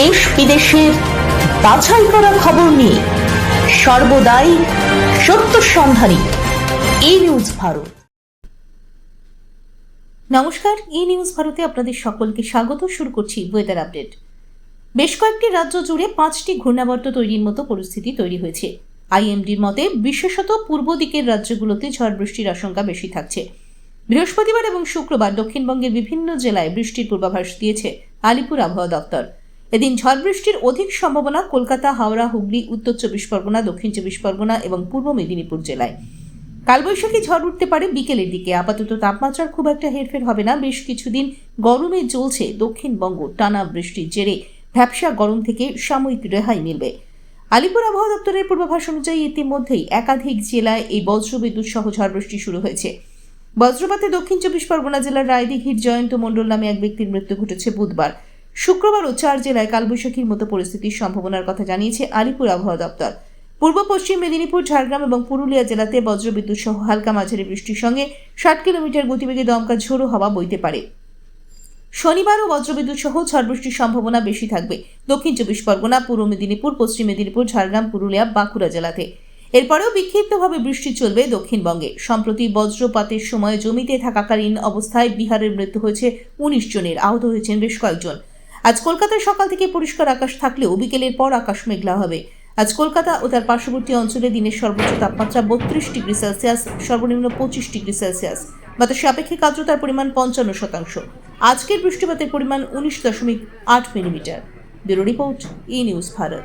দেশ বিদেশের বাছাই করা খবর নিয়ে সর্বদাই সত্য সন্ধানী এই নিউজ ভারত। নমস্কার ই নিউজ ভারতে আপনাদের সকলকে স্বাগত। শুরু করছি ওয়েদার আপডেট বেশ কয়েকটি রাজ্য জুড়ে পাঁচটি ঘূর্ণাবর্ত তৈরির মতো পরিস্থিতি তৈরি হয়েছে। আইএমডির মতে, বিশেষত পূর্ব দিকের রাজ্যগুলোতে ঝড় বৃষ্টির আশঙ্কা বেশি থাকছে। বৃহস্পতিবার এবং শুক্রবার দক্ষিণবঙ্গের বিভিন্ন জেলায় বৃষ্টির পূর্বাভাস দিয়েছে আলিপুর আবহাওয়া দপ্তর। এদিন ঝড় বৃষ্টির অধিক সম্ভাবনা কলকাতা, হাওড়া, হুগলি, উত্তর চব্বিশ পরগনা, দক্ষিণ চব্বিশ পরগনা এবং পূর্ব মেদিনীপুর জেলায়। কালবৈশাখী ঝড় উঠতে পারে বিকেলের দিকে। আপাতত তাপমাত্রার খুব একটা হেরফের হবে না। বেশ কিছুদিন গরমে চলছে দক্ষিণবঙ্গ। টানা বৃষ্টির জেরে ভ্যাবসা গরম থেকে সাময়িক রেহাই মিলবে। আলিপুর আবহাওয়া দপ্তরের পূর্বাভাস অনুযায়ী ইতিমধ্যেই একাধিক জেলায় এই বজ্রবিদ্যুৎ সহ ঝড় বৃষ্টি শুরু হয়েছে। বজ্রপাতে দক্ষিণ চব্বিশ পরগনা জেলার রায়দিঘির জয়ন্ত মণ্ডল নামে এক ব্যক্তির মৃত্যু ঘটেছে বুধবার। শুক্রবারও চার জেলায় কালবৈশাখীর মতো পরিস্থিতির সম্ভাবনার কথা জানিয়েছে আলিপুর আবহাওয়া দপ্তর। পূর্ব, পশ্চিম মেদিনীপুর, ঝাড়গ্রাম এবং পুরুলিয়া জেলাতে বজ্রবিদ্যুৎ সহ হালকা মাঝারি বৃষ্টির সঙ্গে ষাট কিলোমিটার গতিবেগে দমকা ঝোড়ো হাওয়া বইতে পারে। শনিবারও বজ্রবিদ্যুৎ সহ ঝড় বৃষ্টির সম্ভাবনা বেশি থাকবে। দক্ষিণ চব্বিশ পরগনা, পূর্ব মেদিনীপুর, পশ্চিম মেদিনীপুর, ঝাড়গ্রাম, পুরুলিয়া, বাঁকুড়া জেলাতে। এরপরেও বিক্ষিপ্তভাবে বৃষ্টি চলবে দক্ষিণবঙ্গে। সম্প্রতি বজ্রপাতের সময় জমিতে থাকাকালীন অবস্থায় বিহারের মৃত্যু হয়েছে উনিশ জনের, আহত হয়েছেন বেশ কয়েকজন। আজ কলকাতায় সকাল থেকে পরিষ্কার আকাশ থাকলেও বিকেলের পর আকাশ মেঘলা হবে। আজ কলকাতা ও তার পার্শ্ববর্তী অঞ্চলে দিনের সর্বোচ্চ তাপমাত্রা বত্রিশ ডিগ্রি সেলসিয়াস, সর্বনিম্ন পঁচিশ ডিগ্রি সেলসিয়াস। বাতাসে আপেক্ষিক আর্দ্রতার পরিমাণ পঞ্চান্ন শতাংশ। আজকের বৃষ্টিপাতের পরিমাণ উনিশ দশমিক আট millimetre. Bureau report E news Bharat.